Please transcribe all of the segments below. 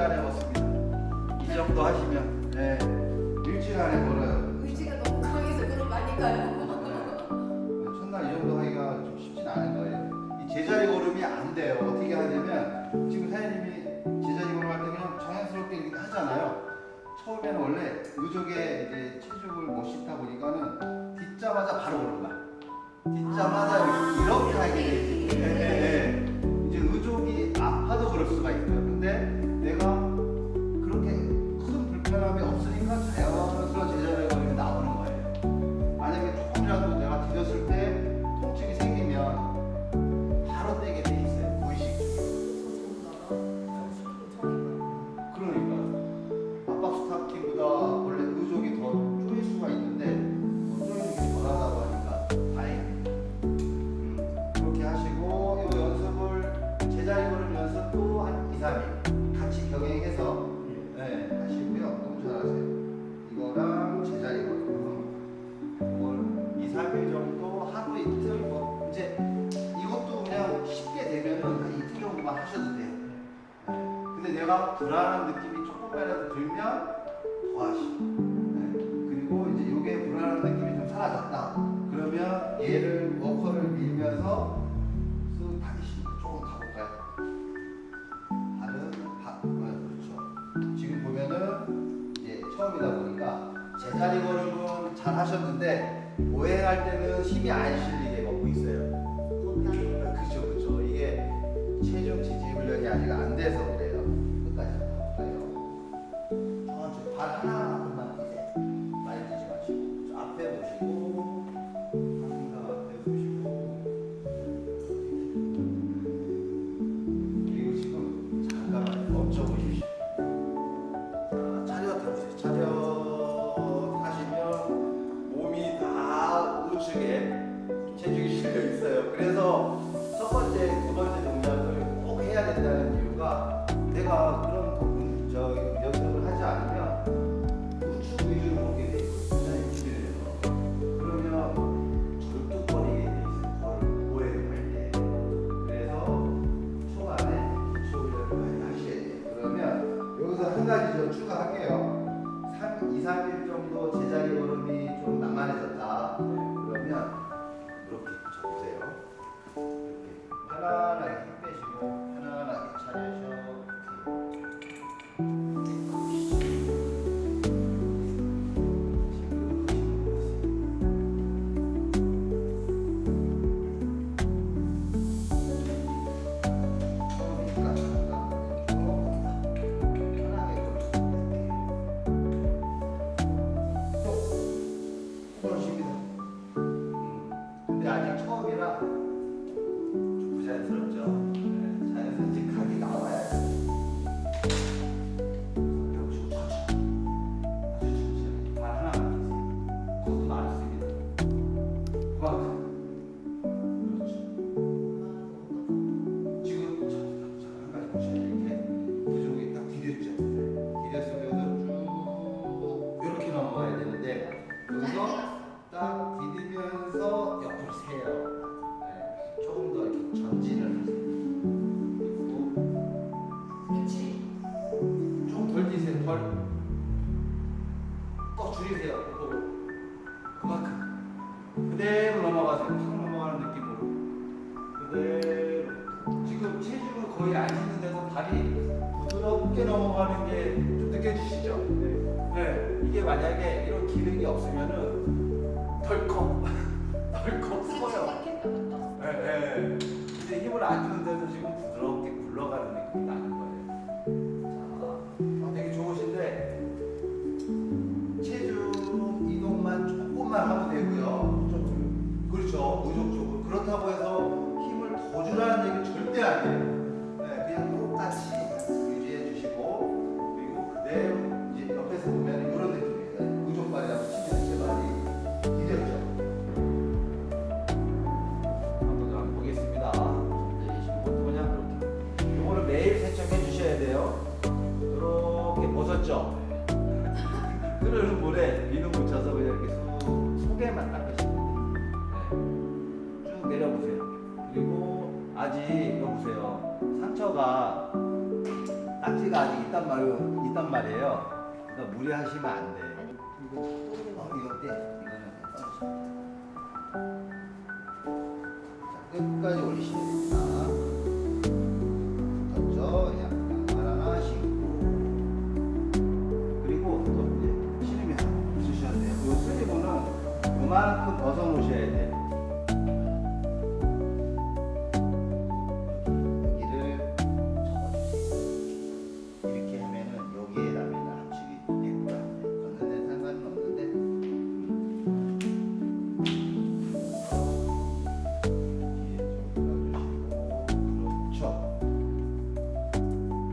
일주일 안에 먹습니다. 이 정도 하시면 네, 일주일 안에 벌어요. 의지가 너무 강해서 그런 많이 가요. 네, 첫날 이 정도 하기가 좀 쉽진 않은 거예요. 이 제자리 걸음이 안 돼요. 어떻게 하냐면 지금 사장님이 제자리 걸음 할때 그냥 자연스럽게 이렇게 하잖아요. 처음에는 원래 의족에 이제 체중을 뭐 못 싣다 보니까는 딛자마자 바로 걸은 거야. 딛자마자 아, 이렇게 하게 되지. 네. 네, 네, 네. 이제 의족이 아파도 그럴 수가 있어요. 근데 내가 불안한 느낌이 조금이라도 들면 더하시고 네. 그리고 이제 이게 불안한 느낌이 좀 사라졌다. 그러면 얘를 워커를 밀면서 쓱 당기시고 조금 가볼까요? 발은 바, 네, 그렇죠. 지금 보면은 이제 처음이다 보니까 제자리 걸음은 잘 하셨는데 오행할 때는 힘이 안 실리게 먹고 있어요. 아, 그렇죠. 그렇죠 이게 체중 지지 훈련이 아직 안 돼서 이상일 정도 넘어가는 게 느껴지시죠? 네. 네. 이게 만약에 이런 기능이 없으면은 덜컥 덜컥 커요. 네, 네. 이제 힘을 안 주는데도 아직 있단 말 있단 말이에요. 그러니까 무리하시면 안 돼. 어, 이거 때 이거는 떨어져. 자, 끝까지 올리시면 됩니다. 던져 양말 하나 신고 그리고 또 이제 신음이 없으셔야 돼요. 요 슬리브는 요만큼 벗어 놓으셔야 돼. 여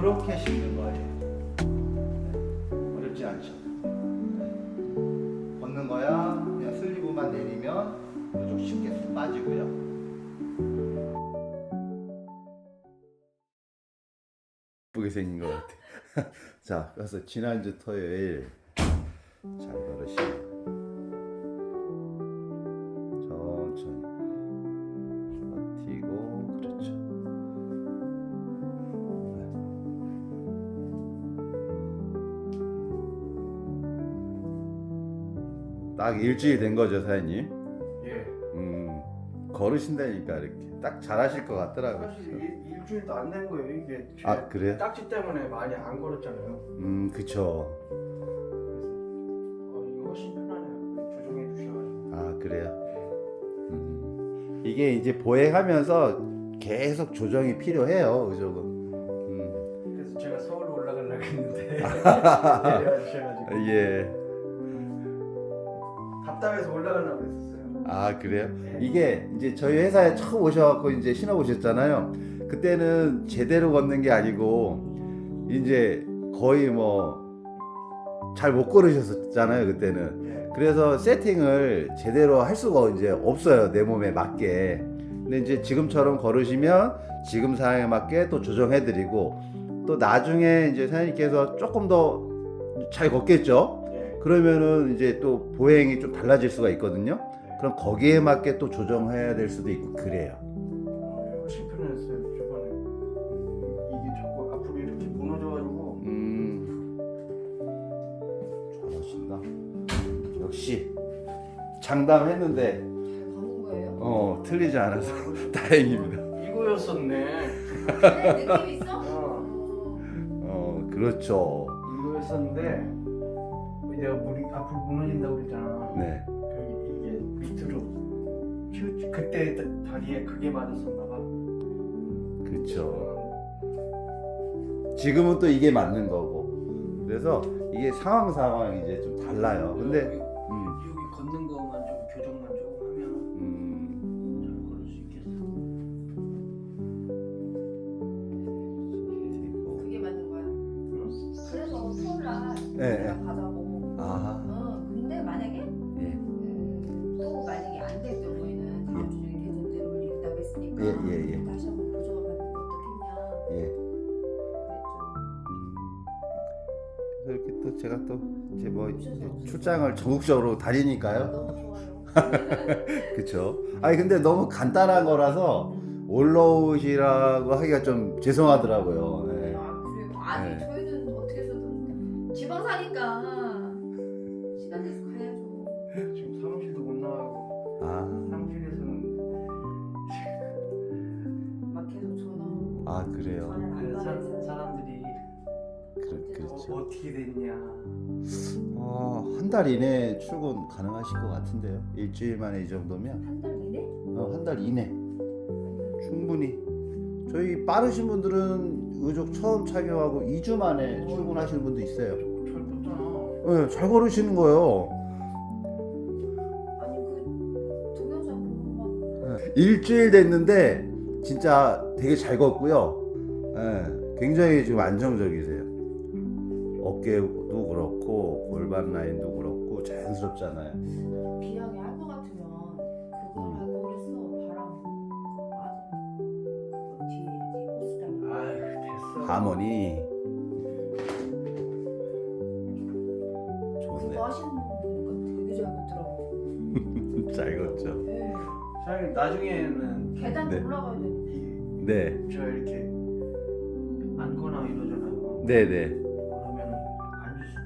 이렇게 씹는 거예요. 네. 어렵지 않죠. 네. 걷는 거야. 그냥 슬리브만 내리면 이쪽 쉽게 쑥 빠지고요. 예쁘게 생긴 것 같아. 자, 그래서 지난주 토요일 잘 걸으시고 딱 일주일 된 거죠, 사장님. 예. 음, 걸으신다니까 이렇게 딱 잘하실 것 같더라고요. 사실 일, 일주일도 안 된 거예요. 이게 제 아, 그래요? 딱지 때문에 많이 안 걸었잖아요. 음, 그쵸. 어, 이거 훨씬 편하네요. 조정해 주셔가지고. 아 그래요. 음, 이게 이제 보행하면서 계속 조정이 필요해요, 의족은. 음, 그래서 제가 서울 올라가려고 했는데 내려와 주셔가지고 예. 답답해서 올라가려고 했었어요. 아 그래요? 네. 이게 이제 저희 회사에 처음 오셔갖고 이제 신어 보셨잖아요. 그때는 제대로 걷는 게 아니고 이제 거의 뭐 잘 못 걸으셨잖아요 그때는. 예. 그래서 세팅을 제대로 할 수가 이제 없어요 내 몸에 맞게 근데 이제 지금처럼 걸으시면 지금 상황에 맞게 또 조정해드리고 또 나중에 이제 사장님께서 조금 더 잘 걷겠죠 예. 그러면은 이제 또 보행이 좀 달라질 수가 있거든요 네. 그럼 거기에 맞게 또 조정해야 될 수도 있고 그래요 어, 예, 훨씬 편했어요. 저번에 이게 자꾸 앞으로 이렇게 무너져가지고 음 잘하신다 역시 장담했는데 가는 거예요? 어 틀리지 않아서 어, 다행입니다 이거였었네. 그래 느낌 있어? 어. 어. 어 그렇죠 이거였었는데 내가 물이 앞으로 무너진다고 그랬잖아. 네. 그 이게 밑으로 치우- 그때 다- 다리에 크게 맞았었나 봐. 그렇죠 어, 지금은 또 이게 맞는 거고. 그래서 이게 상황 상황 이제 좀 달라요. 근데 여기, 음, 여기 걷는 거 이렇게 또 제가 또 이제 뭐 이제 출장을 전국적으로 다니니까요. 그쵸 아니 근데 너무 간단한 거라서 올라오시라고 하기가 좀 죄송하더라고요 네. 아, 그래요? 아니 네. 저희는 어떻게 해서든 지방 사니까 시간 내서 가야죠. 지금 사무실도 못 나가고 아, 사무실에서는 막 계속 전화. 아 그래요 전화를 안 그 사, 받아서. 사람들이 그, 그렇죠 어, 어떻게 됐냐. 어, 한 달 이내 출근 가능하실 것 같은데요. 일주일 만에 이 정도면 한달 이내? 어, 한 달 이내 충분히. 저희 빠르신 분들은 의족 처음 착용하고 2주 만에 출근하시는 분도 있어요. 잘 걷잖아. 네, 잘 걸으시는 거예요. 아니 그 동영상 보고 막 일주일 됐는데 진짜 되게 잘 걷고요. 예, 굉장히 지금 안정적이세요. 어깨도 그렇고 골반 라인도 그렇고 자연스럽잖아요. 비양이 할것 같으면 그걸 할 거겠어 바람 그거 뒤에 이제 호스다 아유 됐어. 하모니 그거 좋네요. 하시는 분 보니까 되게 잘 걷더라고. 잘 걷죠. 네. 사장님 나중에는 계단 네. 올라가야 돼. 이, 네. 저 이렇게 앉거나 이러잖아요. 네 네.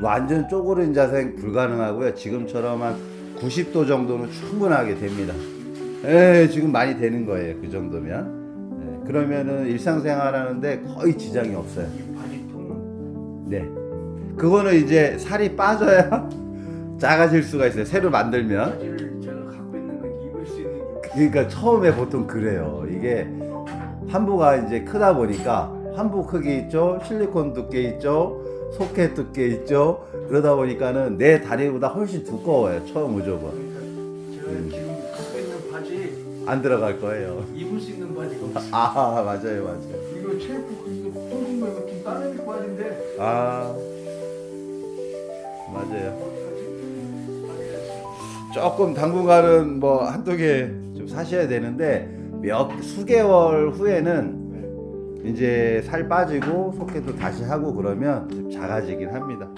완전 쪼그린 자세 불가능하고요. 지금처럼 한 90도 정도는 충분하게 됩니다. 예, 지금 많이 되는 거예요. 그 정도면. 예, 그러면은 일상생활 하는데 거의 지장이 없어요. 네. 그거는 이제 살이 빠져야 작아질 수가 있어요. 새로 만들면. 그러니까 처음에 보통 그래요. 이게 환부가 이제 크다 보니까 환부 크기 있죠, 실리콘 두께 있죠, 소켓 두께 있죠. 그러다 보니까는 내 다리보다 훨씬 두꺼워요. 처음 무조건 제가 음. 지금 갖고 있는 바지 안 들어갈 거예요. 입을 수 있는 바지가 없어요. 아 맞아요, 맞아요. 이거 체프 이거 통신거 이거 좀 따내릴 바지인데 아 맞아요. 어떡하지? 조금 당분간은 뭐 한두 개 좀 사셔야 되는데 몇 수개월 후에는 네. 이제 살 빠지고 소켓도 다시 하고 그러면 좀 작아지긴 합니다.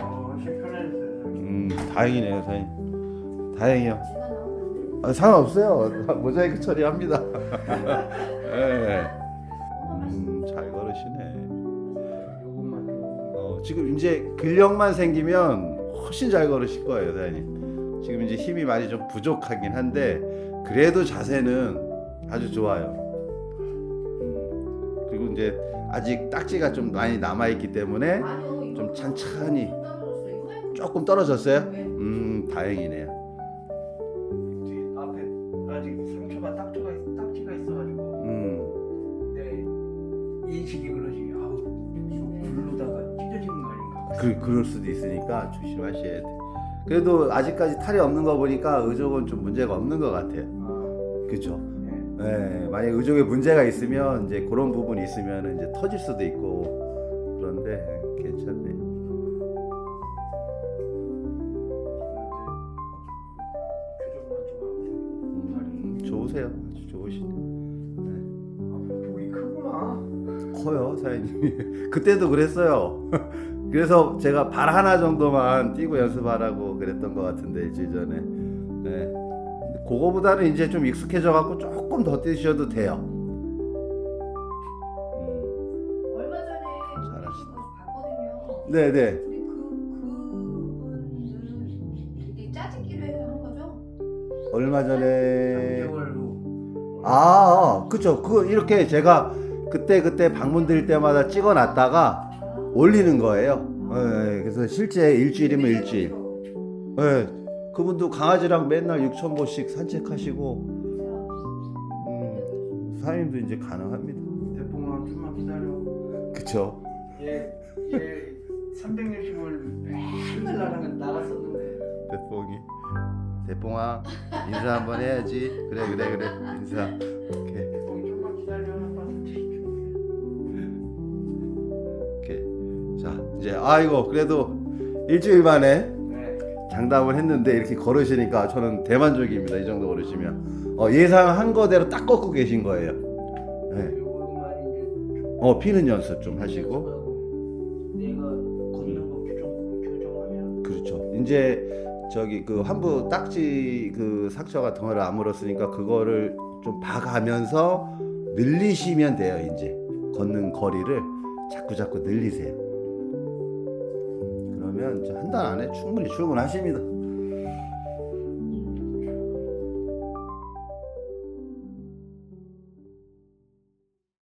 어, 훨씬 편해졌어요. 음 다행이네요, 사장님. 다행이요. 아, 상관없어요. 모자이크 처리합니다. 예. 맛있어. 음, 잘 걸으시네. 어, 지금 이제 근력만 생기면 훨씬 잘 걸으실 거예요, 사장님. 지금 이제 힘이 많이 좀 부족하긴 한데 그래도 자세는 아주 좋아요. 음, 그리고 이제 아직 딱지가 좀 많이 남아 있기 때문에 좀 천천히. 조금 떨어졌어요. 왜? 음, 다행이네요. 뒤 앞에 아직 상처가 딱지가 있- 딱지가 있어가지고 음, 내 인식이 그러지. 아우 이거 부르다가 찢어지는 거 아닌가? 그 그럴 수도 있으니까 조심하셔야 돼. 그래도 아직까지 탈이 없는 거 보니까 의족은 좀 문제가 없는 것 같아요. 아, 그렇죠. 네. 네, 만약 의족에 문제가 있으면 이제 그런 부분이 있으면 이제 터질 수도 있고 그런데 하고 음, 좋으세요. 아주 좋으시네. 아, 목이 크구나. 커요, 사장님이. 그때도 그랬어요. 그래서 제가 발 하나 정도만 뛰고 연습하라고 그랬던 것 같은데 일주일 전에. 네. 그거보다는 이제 좀 익숙해져 갖고 조금 더 뛰셔도 돼요. 음, 얼마 전에 잘하시네. 봤거든요. 네, 네. 근데 그 그분들은 이게 짜집기로 해서 한 거죠? 얼마 전에 3개월 후. 아, 그쵸. 그 이렇게 제가 그때 그때 방문 드릴 때마다 찍어 놨다가 아. 올리는 거예요. 예, 그래서 실제 일주일이면 일주일. 예, 그분도 강아지랑 맨날 6천 보씩 산책하시고, 음, 사장님도 이제 가능합니다. 대풍아 좀만 기다려. 그쵸. 얘, 얘 360을 맨날 나랑 나갔었는데 대뽕이. 대뽕아, 인사 한번 해야지. 그래, 그래, 그래. 인사. 오케이, 대풍이 좀만 기다려. 아빠 산책 오케이. 자, 이제, 아이고, 그래도 일주일 만에 네. 장담을 했는데 이렇게 걸으시니까 저는 대만족입니다. 이 정도 걸으시면 어, 예상한 거대로 딱 걷고 계신 거예요. 네. 어 피는 연습 좀 하시고 연습하고 내가 걷는 거 교정 교정하면 그렇죠. 이제 저기 그 환부 딱지 그 상처가 덩어리를 안 물었으니까 그거를 좀 봐가면서 늘리시면 돼요. 이제 걷는 거리를 자꾸 자꾸 늘리세요. 그러면 한 달 안에 충분히 출근하십니다.